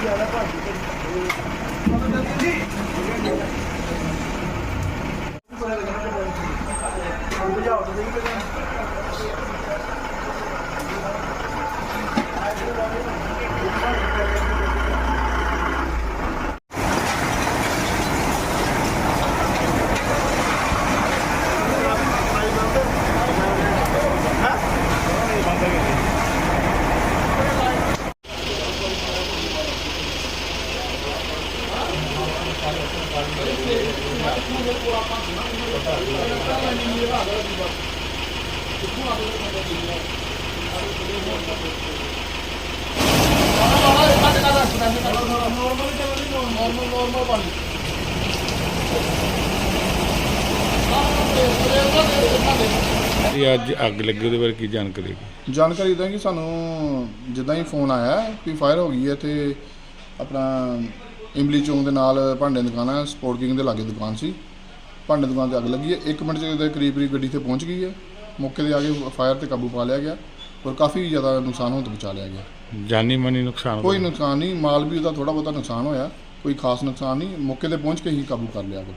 不要那个东西，不要那个东西，不要那个东西。ਇਹ ਅੱਜ ਅੱਗ ਲੱਗੀ, ਉਹਦੇ ਬਾਰੇ ਕੀ ਜਾਣਕਾਰੀ ਹੈ? ਜਾਣਕਾਰੀ ਇਦਾਂ ਕਿ ਸਾਨੂੰ ਜਿੱਦਾਂ ਹੀ ਫੋਨ ਆਇਆ ਕਿ ਫਾਇਰ ਹੋ ਗਈ ਹੈ ਤੇ ਆਪਣਾ ਇਮਲੀ ਚੌਂਕ ਦੇ ਨਾਲ ਭਾਂਡੇ ਦੀ ਦੁਕਾਨ ਹੈ ਸਪੋਰਟ ਕਿੰਗ ਦੇ ਲਾਗੇ ਦੁਕਾਨ ਸੀ। ਭਾਂਡੇ ਦੀ ਦੁਕਾਨ ਤੇ ਅੱਗ ਲੱਗੀ ਹੈ 1 ਮਿੰਟ ਦੇ ਕਰੀਬ ਕਰੀਬ ਗੱਡੀ ਤੇ ਪਹੁੰਚ ਗਈ ਹੈ ਮੌਕੇ ਤੇ ਆ ਕੇ ਫਾਇਰ ਤੇ ਕਾਬੂ ਪਾ ਲਿਆ ਗਿਆ ਔਰ ਕਾਫੀ ਜ਼ਿਆਦਾ ਨੁਕਸਾਨ ਹੋਣ ਤੋਂ ਬਚਾ ਲਿਆ ਗਿਆ। ਜਾਨੀ ਮਾਨੀ ਨੁਕਸਾਨ ਕੋਈ ਨੁਕਸਾਨ ਨਹੀਂ ਮਾਲ ਵੀ ਉਹਦਾ ਥੋੜਾ ਬਹੁਤਾ ਨੁਕਸਾਨ ਹੋਇਆ ਕੋਈ ਖਾਸ ਨੁਕਸਾਨ ਨਹੀਂ। ਮੌਕੇ ਤੇ ਪਹੁੰਚ ਕੇ ਹੀ ਕਾਬੂ ਕਰ ਲਿਆ ਤੇ